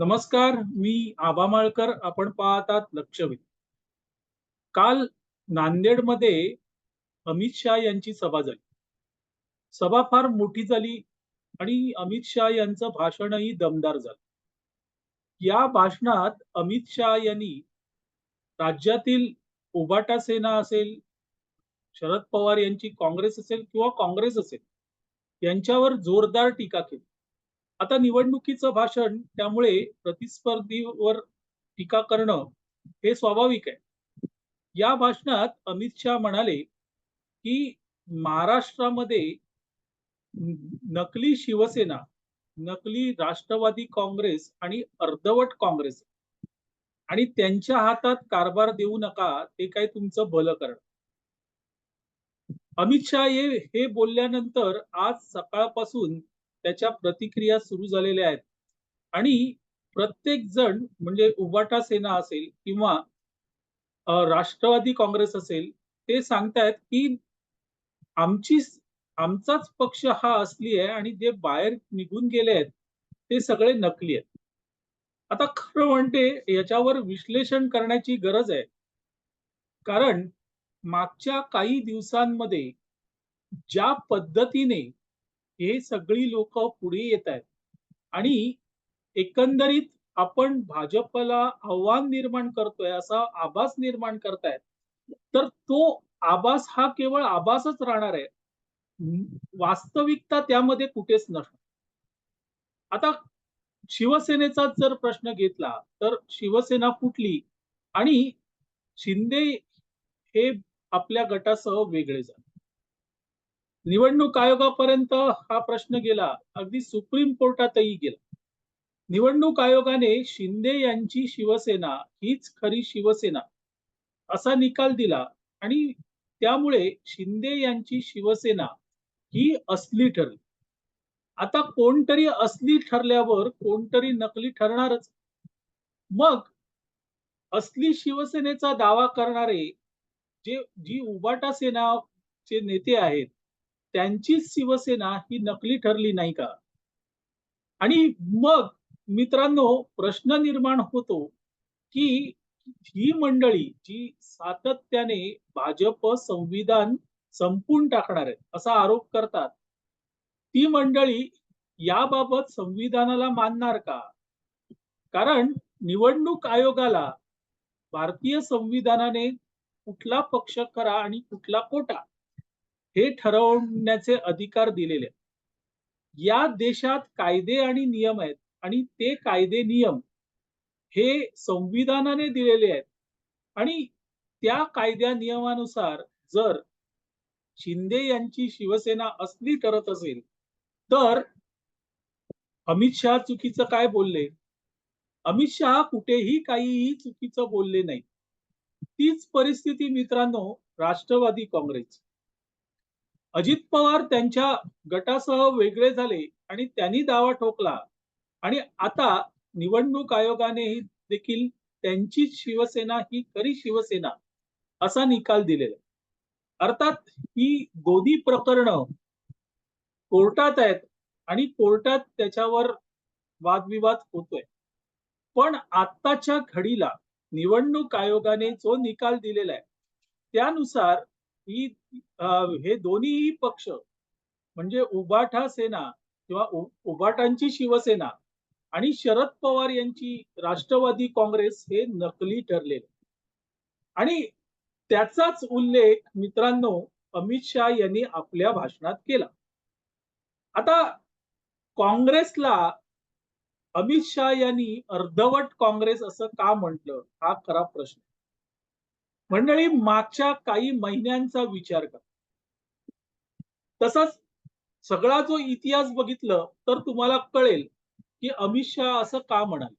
नमस्कार मी आबा माळकर आपण पाहतात लक्षवेध. काल नांदेडमध्ये अमित शहा यांची सभा झाली. सभा फार मोठी झाली आणि अमित शहा यांचं भाषणही दमदार झालं. या भाषणात अमित शहा यांनी राज्यातील उबाटा सेना असेल शरद पवार यांची काँग्रेस असेल किंवा काँग्रेस असेल यांच्यावर जोरदार टीका केली. आता निवडणुकीचं भाषण त्यामुळे प्रतिस्पर्धीवर टीका करणं हे स्वाभाविक आहे. या भाषणात अमित शहा म्हणाले की महाराष्ट्रामध्ये नकली शिवसेना नकली राष्ट्रवादी काँग्रेस आणि अर्धवट काँग्रेस आणि त्यांच्या हातात कारभार देऊ नका ते काय तुमचं भलं करणं अमित शहा हे बोलल्यानंतर आज सकाळपासून त्याच्या प्रतिक्रिया सुरू झालेल्या आहेत. आणि प्रत्येक जण म्हणजे उबाटा सेना असेल किंवा राष्ट्रवादी काँग्रेस असेल ते सांगतायत की आमची आमचाच पक्ष हा असली आहे आणि जे बाहेर निघून गेले आहेत ते सगळे नकली आहेत. आता खरं म्हणते याच्यावर विश्लेषण करण्याची गरज आहे. कारण मागच्या काही दिवसांमध्ये ज्या पद्धतीने हे सगळी लोक पुढे येत आहेत. आणि एकंदरीत आपण भाजपला आव्हान निर्माण करतोय असा आभास निर्माण करतायत तर तो आभास हा केवळ आभासच राहणार आहे. वास्तविकता त्यामध्ये कुठेच नसणार. आता शिवसेनेचा जर प्रश्न घेतला तर शिवसेना फुटली आणि शिंदे हे आपल्या गटासह वेगळे झाले. निवडणूक आयोगापर्यंत हा प्रश्न गेला. अगदी सुप्रीम कोर्टातही गेला. निवडणूक आयोगाने शिंदे यांची शिवसेना हीच खरी शिवसेना असा निकाल दिला. आणि त्यामुळे शिंदे यांची शिवसेना ही असली ठरली. आता कोणतरी असली ठरल्यावर कोणतरी नकली ठरणारच. मग असली शिवसेनेचा दावा करणारे जे जी उबाटा सेना चे नेते आहेत त्यांचीच शिवसेना ही नकली ठरली नाही का? आणि मग मित्रांनो प्रश्न निर्माण होतो की ही मंडळी जी सातत्याने भाजप संविधान संपून टाकणार आहे असा आरोप करतात ती मंडळी याबाबत संविधानाला मानणार का? कारण निवडणूक आयोगाला भारतीय संविधानाने कुठला पक्ष खरा आणि कुठला कोटा हे ठरवण्याचे अधिकार दिलेले या देशात कायदे आणि नियम आहेत आणि ते कायदे नियम हे संविधानाने दिलेले आहेत. आणि त्या कायद्या नियमानुसार जर शिंदे यांची शिवसेना असली ठरत असेल तर अमित शहा चुकीचं काय बोलले? अमित शहा कुठेही काहीही चुकीचं बोलले नाही. तीच परिस्थिती मित्रांनो राष्ट्रवादी काँग्रेस. अजित पवार त्यांच्या गटासह वेगळे झाले आणि त्यांनी दावा ठोकला. आणि आता निवडणूक आयोगाने देखील त्यांची शिवसेना ही खरी शिवसेना असा निकाल दिलेला अर्थात ही गोदी प्रकरण कोर्टात आहेत आणि कोर्टात त्याच्यावर वादविवाद होतोय. पण आत्ताच्या घडीला निवडणूक आयोगाने जो निकाल दिलेला आहे त्यानुसार ही हे दोन्ही पक्ष म्हणजे उबाठा सेना किंवा उबाटांची शिवसेना आणि शरद पवार यांची राष्ट्रवादी काँग्रेस हे नकली ठरलेले. आणि त्याचाच उल्लेख मित्रांनो अमित शहा यांनी आपल्या भाषणात केला. आता काँग्रेसला अमित शहा यांनी अर्धवट काँग्रेस असं का म्हटलं? हा खरा प्रश्न मंडळी मागच्या काही महिन्यांचा विचार करा. तसाच सगळा जो इतिहास बघितलं तर तुम्हाला कळेल की अमित शहा असं का म्हणाले?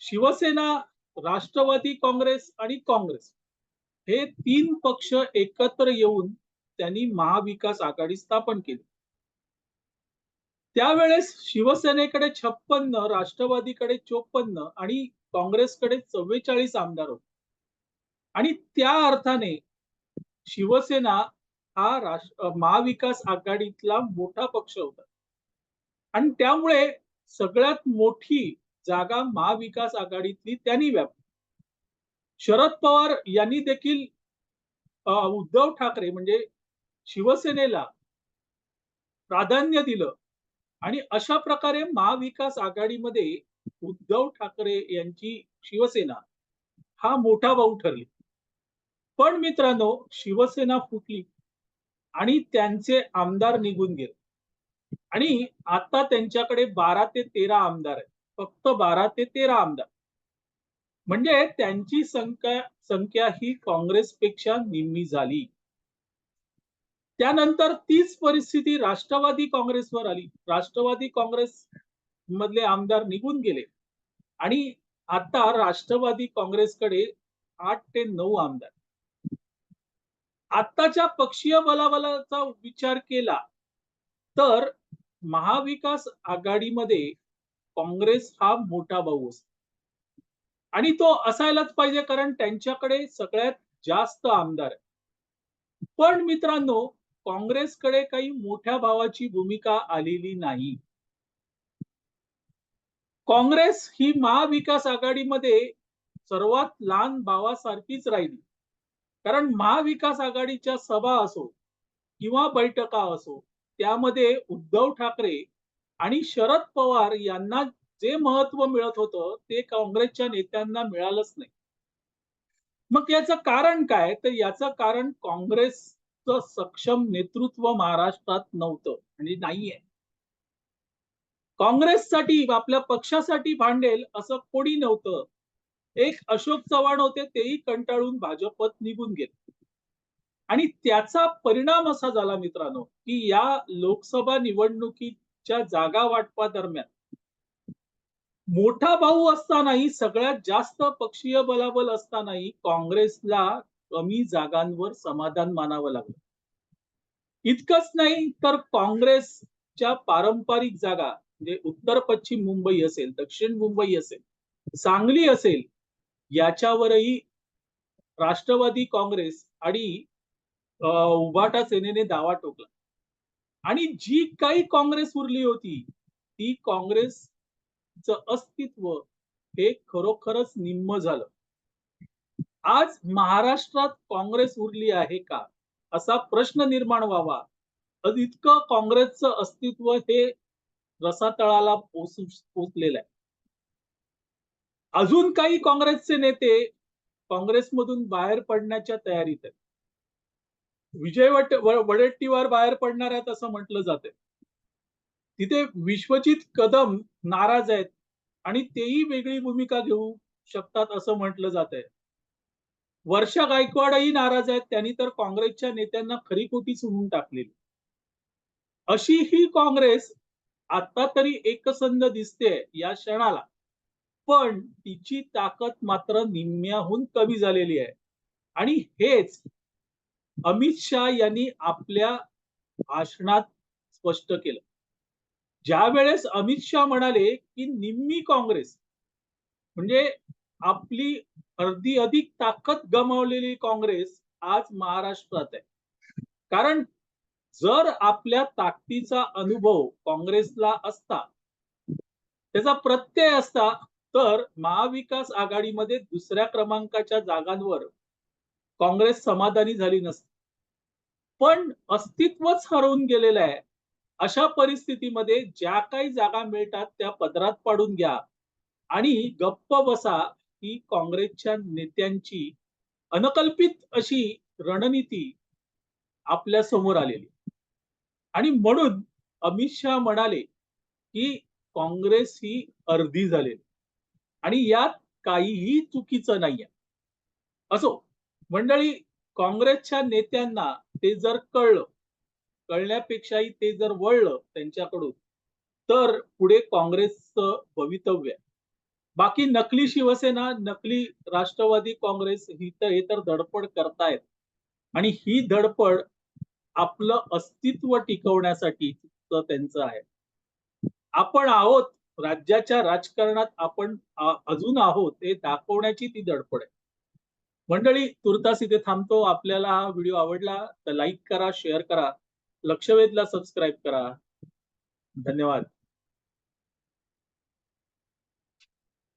शिवसेना राष्ट्रवादी काँग्रेस आणि काँग्रेस हे तीन पक्ष एकत्र येऊन त्यांनी महाविकास आघाडी स्थापन केली. त्यावेळेस शिवसेनेकडे छप्पन्न राष्ट्रवादीकडे चोपन्न आणि काँग्रेसकडे चव्वेचाळीस आमदार होते. आणि त्या अर्थाने शिवसेना हा राष्ट्र महाविकास आघाडीतला मोठा पक्ष होता. आणि त्यामुळे सगळ्यात मोठी जागा महाविकास आघाडीतली त्यांनी व्यापली. शरद पवार यांनी देखील उद्धव ठाकरे म्हणजे शिवसेनेला प्राधान्य दिलं. आणि अशा प्रकारे महाविकास आघाडीमध्ये उद्धव ठाकरे यांची शिवसेना हा मोठा भाऊ ठरली. पण मित्रांनो शिवसेना फुटली आणि त्यांचे आमदार निघून गेले. आणि आता त्यांच्याकडे बारा ते तेरा आमदार आहेत. फक्त बारा ते तेरा आमदार. म्हणजे त्यांची संख्या संख्या ही काँग्रेसपेक्षा निम्मी झाली. त्यानंतर तीच परिस्थिती राष्ट्रवादी काँग्रेसवर आली. राष्ट्रवादी काँग्रेस मधले आमदार निघून गेले. आणि आता राष्ट्रवादी काँग्रेसकडे आठ ते नऊ आमदार. आत्ताच्या पक्षीय बलाबलाचा विचार केला तर महाविकास आघाडीमध्ये काँग्रेस हा मोठा भाऊ असतो आणि तो असायलाच पाहिजे कारण त्यांच्याकडे सगळ्यात जास्त आमदार आहे पण मित्रांनो काँग्रेसकडे काही मोठ्या भावाची भूमिका आलेली नाही. काँग्रेस ही महाविकास आघाडीमध्ये सर्वात लहान भावासारखीच राहिली. कारण महाविकास आघाडीच्या सभा असो किंवा बैठका असो त्यामध्ये उद्धव ठाकरे आणि शरद पवार यांना जे महत्त्व मिळत होतं ते काँग्रेसच्या नेत्यांना मिळालंच नाही. मग याचं कारण काय? तर याचं कारण काँग्रेसचं सक्षम नेतृत्व महाराष्ट्रात नव्हतं म्हणजे नाहीये. काँग्रेससाठी आपल्या पक्षासाठी भांडेल असं कोणी नव्हतं. एक अशोक चव्हाण होते तेही कंटाळून भाजपत निघून गेले. आणि त्याचा परिणाम असा झाला मित्रांनो की या लोकसभा निवडणुकीच्या जागा वाटपा दरम्यान मोठा भाऊ असतानाही सगळ्यात जास्त पक्षीय बलाबल असतानाही काँग्रेसला कमी जागांवर समाधान मानावं लागलं. इतकंच नाही तर काँग्रेसच्या पारंपरिक जागा म्हणजे उत्तर पश्चिम मुंबई असेल दक्षिण मुंबई असेल सांगली असेल याच्यावरही राष्ट्रवादी काँग्रेस आणि उभाटा सेनेने दावा टोकला आणि जी काही काँग्रेस उरली होती ती काँग्रेसचं अस्तित्व हे खरोखरच निम्म झालं. आज महाराष्ट्रात काँग्रेस उरली आहे का? असा प्रश्न निर्माण व्हावा. इतकं काँग्रेसचं अस्तित्व हे रसातळाला पोचलेलं आहे. अजून काही काँग्रेसचे नेते काँग्रेसमधून बाहेर पडण्याच्या तयारीत आहेत. विजय वट वडेट्टीवार बाहेर पडणार आहेत असं म्हटलं जातंय तिथे विश्वजित कदम नाराज आहेत आणि तेही वेगळी भूमिका घेऊ शकतात असं म्हटलं जात आहे. वर्षा गायकवाडही नाराज आहेत त्यांनी तर काँग्रेसच्या नेत्यांना खरी खोटी सोडून टाकलेली. अशी ही काँग्रेस आता तरी एकसंध दिसते या क्षणाला. पण तिची ताकद मात्र निम्म्याहून कमी झालेली आहे. आणि हेच अमित शहा यांनी आपल्या भाषणात स्पष्ट केलं. ज्या वेळेस अमित शहा म्हणाले की निम्मी काँग्रेस म्हणजे आपली अर्धी अधिक ताकद गमावलेली काँग्रेस आज महाराष्ट्रात आहे. कारण जर आपल्या ताकदीचा अनुभव काँग्रेसला असता त्याचा प्रत्यय असता तर महाविकास आघाडीमध्ये दुसऱ्या क्रमांकाच्या जागांवर काँग्रेस समाधानी झाली नसते. पण अस्तित्वच हरवून गेलेलं आहे. अशा परिस्थितीमध्ये ज्या काही जागा मिळतात त्या पदरात पाडून घ्या. आणि गप्प बसा ही काँग्रेसच्या नेत्यांची अनकल्पित अशी रणनीती आपल्यासमोर आलेली. आणि म्हणून अमित शहा म्हणाले की काँग्रेस ही अर्धी झालेली. आणि यात काहीही चुकीचं नाहीये. असो मंडळी काँग्रेसच्या नेत्यांना ते जर कळलं कळण्यापेक्षाही ते जर वळलं त्यांच्याकडून तर पुढे काँग्रेसचं भवितव्य आहे. बाकी नकली शिवसेना नकली राष्ट्रवादी काँग्रेस ही तर हे तर धडपड करतायत. आणि ही धडपड आपलं अस्तित्व टिकवण्यासाठी त्यांचं आहे. आपण आहोत राज्याच्या राजकारणात आपण अजून आहोत हे दाखवण्याची ती धडपड आहे. मंडळी तुर्तास इथे थांबतो. आपल्याला हा व्हिडिओ आवडला तर लाईक करा शेअर करा. लक्षवेधला सबस्क्राईब करा. धन्यवाद.